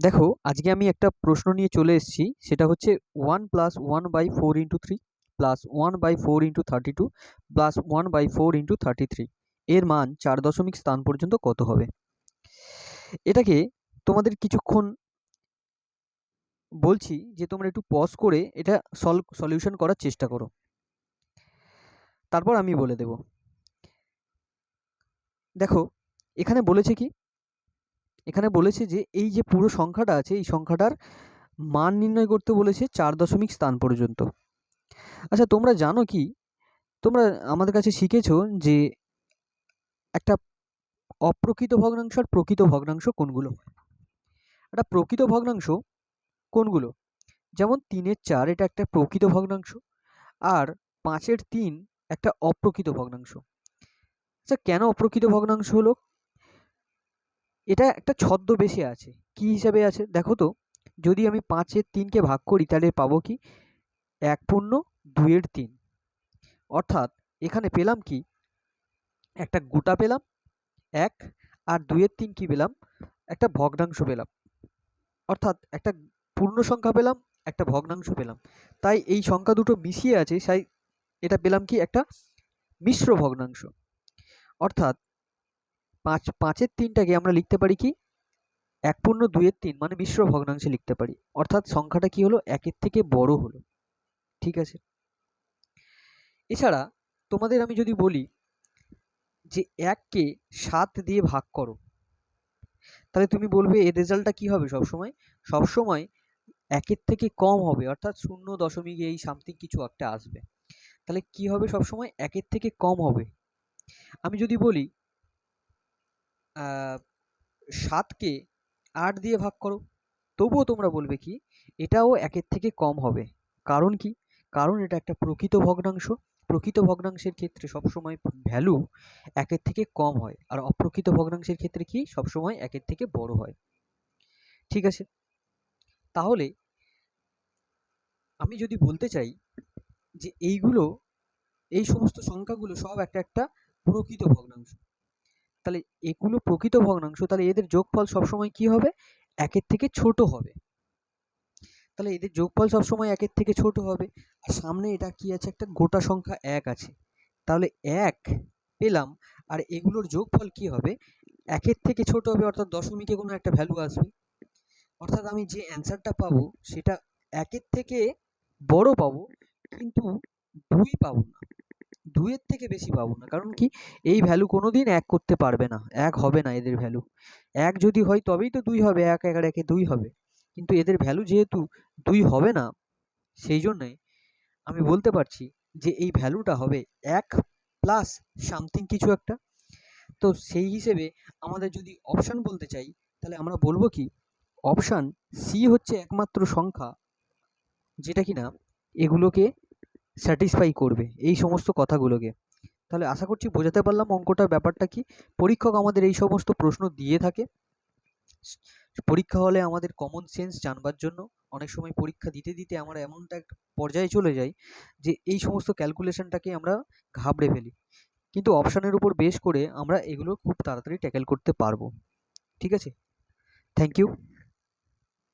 দেখো, আজকে আমি একটা প্রশ্ন নিয়ে চলে এসেছি। সেটা হচ্ছে one plus one by four into three plus one by four into thirty two plus one by four into thirty three এর মান চার দশমিক স্থান পর্যন্ত কত হবে? এটাকে তোমাদের কিছুক্ষণ বলছি যে তোমরা একটু পজ করে এটা সলভ সলিউশন করার চেষ্টা করো। তারপর আমি বলে দেব। দেখো, এখানে বলেছে কি এখানে বলেছে যে, এই যে পুরো সংখ্যাটা আছে, এই সংখ্যাটার মান নির্ণয় করতে বলেছে চার দশমিক স্থান পর্যন্ত। আচ্ছা তোমরা জানো কি? তোমরা আমাদের কাছে শিখেছো যে, একটা অপ্রকৃত ভগ্নাংশ আর প্রকৃত ভগ্নাংশ কোনগুলো একটা প্রকৃত ভগ্নাংশ কোনগুলো? যেমন তিনের চার এটা একটা প্রকৃত ভগ্নাংশ আর পাঁচের তিন একটা অপ্রকৃত ভগ্নাংশ। আচ্ছা কেন অপ্রকৃত ভগ্নাংশ হলো? এটা একটা ছদ্মবেশে আছে। কি হিসাবে আছে? দেখো তো, যদি আমি পাঁচের তিনকে ভাগ করি, তাহলে পাবো কি? এক পূর্ণ দুইয়ের তিন। অর্থাৎ এখানে পেলাম কি? একটা গোটা পেলাম, এক আর দুইয়ের তিন কি পেলাম? একটা ভগ্নাংশ পেলাম। অর্থাৎ একটা পূর্ণ সংখ্যা পেলাম, একটা ভগ্নাংশ পেলাম। তাই এই সংখ্যা দুটো মিশিয়ে আছে, তাই এটা পেলাম কি? একটা মিশ্র ভগ্নাংশ। অর্থাৎ পাঁচ, পাঁচের তিনটাকে আমরা লিখতে পারি কি? এক পূর্ণ দুইয়ের তিন মানে মিশ্র ভগ্নাংশে লিখতে পারি। অর্থাৎ সংখ্যাটা কি হলো? একের থেকে বড় হলো। ঠিক আছে? এছাড়া তোমাদের আমি যদি বলি যে এককে সাত দিয়ে ভাগ করো, তাহলে তুমি বলবে এর রেজাল্টটা কি হবে সবসময়? সবসময় একের থেকে কম হবে, অর্থাৎ শূন্য দশমিক এই সামথিং কিছু একটা আসবে। তাহলে কি হবে সবসময়? একের থেকে কম হবে। আমি যদি বলি সাতকে আট দিয়ে ভাগ করো। তবুও তোমরা বলবে কি, এটাও একের থেকে কম হবে। কারণ কি? কারণ এটা একটা প্রকৃত ভগ্নাংশ। প্রকৃত ভগ্নাংশের ক্ষেত্রে সবসময় ভ্যালু একের থেকে কম হয়। আর অপ্রকৃত ভগ্নাংশের ক্ষেত্রে কি? সবসময় একের থেকে বড় হয়। ঠিক আছে? তাহলে আমি যদি বলতে চাই যে এইগুলো, এই সমস্ত সংখ্যাগুলো সব একটা একটা প্রকৃত ভগ্নাংশ। তাহলে এগুলো প্রকৃত ভগ্নাংশ, তাহলে এদের যোগফল সবসময় কি হবে? একের থেকে ছোট হবে। তাহলে এদের যোগফল সবসময় একের থেকে ছোট হবে। আর সামনে এটা কি আছে? একটা গোটা সংখ্যা এক আছে। তাহলে এক পেলাম, আর এগুলোর যোগফল কি হবে? একের থেকে ছোট হবে, অর্থাৎ দশমিকে কোনো একটা ভ্যালু আসবে। অর্থাৎ আমি যে অ্যান্সারটা পাবো, সেটা একের থেকে বড় পাবো, কিন্তু দুই পাবো না। দুইয়ের থেকে বেশি পাবো না। কারণ কি? এই ভ্যালু কোনো দিন এক করতে পারবে না। এক হবে না এদের ভ্যালু এক যদি হয় তবেই তো দুই হবে। এক এক একে দুই হবে। কিন্তু এদের ভ্যালু যেহেতু দুই হবে না, সেই জন্যে আমি বলতে পারছি যে এই ভ্যালুটা হবে এক প্লাস সামথিং কিছু একটা। তো সেই হিসেবে আমাদের যদি অপশান বলতে চাই, তাহলে আমরা বলব কি? অপশান সি হচ্ছে একমাত্র সংখ্যা, যেটা কি না এগুলোকে স্যাটিসফাই করবে এই সমস্ত কথাগুলোকে। তাহলে আশা করছি বোঝাতে পারলাম অঙ্কটার ব্যাপারটা কি? পরীক্ষক আমাদের এই সমস্ত প্রশ্ন দিয়ে থাকে। পরীক্ষা হলে আমাদের কমন সেন্স জানবার জন্য অনেক সময় পরীক্ষা দিতে দিতে আমরা এমনটা একটা পর্যায়ে চলে যাই যে এই সমস্ত ক্যালকুলেশনটাকে আমরা ঘাবড়ে ফেলি। কিন্তু অপশানের উপর বেশ করে আমরা এগুলো খুব তাড়াতাড়ি ট্যাকেল করতে পারব। ঠিক আছে? Thank you